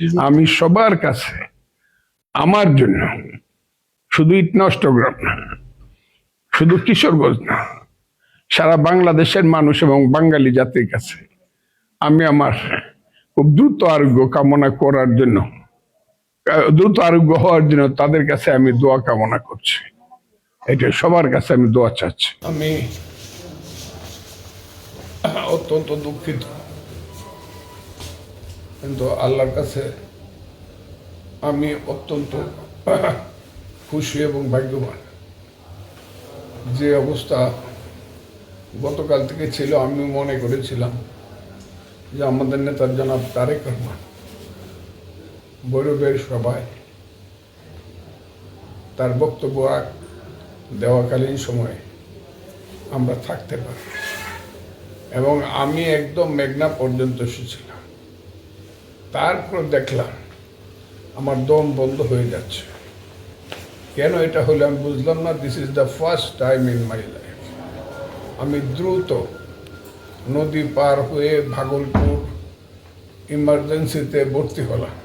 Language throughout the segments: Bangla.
আমি সবার কাছে আমার জন্য শুধু ইট নষ্টগ্রাম না শুধু কিশোরগঞ্জ না সারা বাংলাদেশের মানুষ এবং বাঙালি জাতির কাছে আমি আমার খুব দ্রুত আরোগ্য কামনা করার জন্য দ্রুত আরোগ্য হওয়ার জন্য তাদের কাছে আমি দোয়া কামনা করছি। এটা সবার কাছে আমি দোয়া চাচ্ছি। আমি অত্যন্ত দুঃখিত। কিন্তু আল্লাহর কাছে আমি অত্যন্ত খুশি এবং ভাগ্যবান। যে অবস্থা গতকাল থেকে ছিল আমি মনে করেছিলাম যে আমাদের নেতার জনাব তারেক রহমান, বৈরবের সভায় তার বক্তব্য দেওয়াকালীন সময়ে আমরা থাকতে পারি। এবং আমি একদম মেঘনা পর্যন্ত এসেছিলাম। তারপর দেখলাম আমার দম বন্ধ হয়ে যাচ্ছে। কেন এটা হলো আমি বুঝলাম না this is the first time in my life আমি দ্রুত নদী পার হয়ে ভাগলপুর ইমার্জেন্সিতে ভর্তি হলাম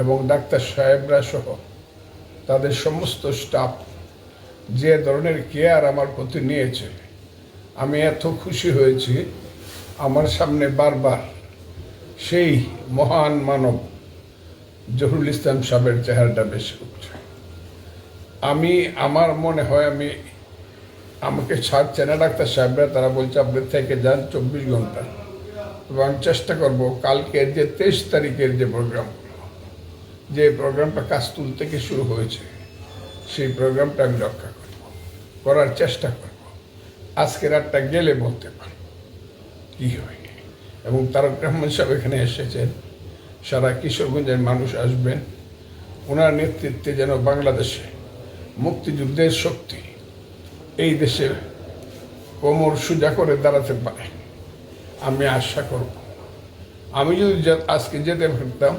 এবং ডাক্তার সাহেবরা সহ তাদের সমস্ত স্টাফ যে ধরনের কেয়ার আমার প্রতি নিয়েছে, আমি এত খুশি হয়েছি। আমার সামনে বারবার সেই মহান মানব জহুরুল ইসলাম সাহেবের চেহারাটা বেশি উঠছে আমি, আমার মনে হয় আমি, আমাকে ছাড়ছে না ডাক্তার সাহেবরা তারা বলছে, আপনি থেকে যান চব্বিশ ঘণ্টা। এবং চেষ্টা করব কালকের যে তেইশ তারিখের যে প্রোগ্রাম যে প্রোগ্রামটা কাজ কাস্তুল থেকে শুরু হয়েছে, সেই প্রোগ্রামটা আমি রক্ষা করব, করার চেষ্টা করব। আজকে রাতটা গেলে বলতে পারব, কি হয়। এবং তারক রহমান সাহেব এখানে এসেছেন। সারা কিশোরগঞ্জের মানুষ আসবেন। ওনার নেতৃত্বে যেন বাংলাদেশে মুক্তিযুদ্ধের শক্তি এই দেশে কোমর সোজা করে দাঁড়াতে পারে। আমি আশা করব। আমি যদি আজকে যেতে পারতাম,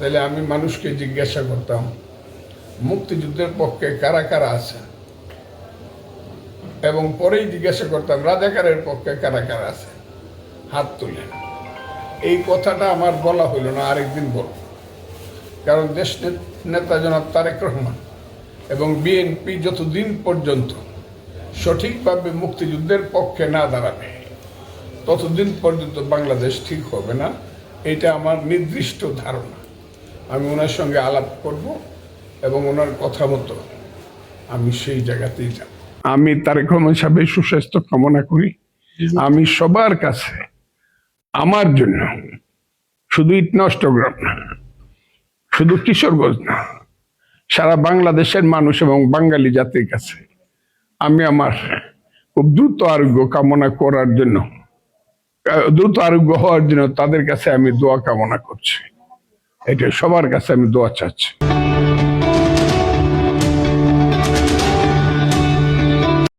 তাহলে আমি মানুষকে জিজ্ঞাসা করতাম, মুক্তিযুদ্ধের পক্ষে কারা কারা আছে? এবং পরেই জিজ্ঞাসা করতাম, রাজাকারের পক্ষে কারা কারা আছে? হাত তুলে। এই কথাটা আমার বলা হইল না আরেকদিন বলব। কারণ দেশ নেতা জনাব তারেক রহমান এবং বিএনপি যতদিন পর্যন্ত সঠিকভাবে মুক্তিযুদ্ধের পক্ষে না দাঁড়াবে ততদিন পর্যন্ত বাংলাদেশ ঠিক হবে না এটা আমার নির্দিষ্ট ধারণা। আমি ওনার সঙ্গে আলাপ করব এবং ওনার কথা মতো আমি সেই জায়গাতেই যাব। আমি তারেক রহমান সাহেবের সুস্বাস্থ্য কামনা করি। আমি সবার কাছে আমার জন্য। শুধু ইট নষ্টগ্রাম না, শুধু কিশোরগঞ্জ না, সারা বাংলাদেশের মানুষ এবং বাঙালি জাতির কাছে আমি আমার খুব দ্রুত আরোগ্য কামনা করার জন্য, দ্রুত আরোগ্য হওয়ার জন্য তাদের কাছে আমি দোয়া কামনা করছি। এটা সবার কাছে আমি দোয়া চাচ্ছি।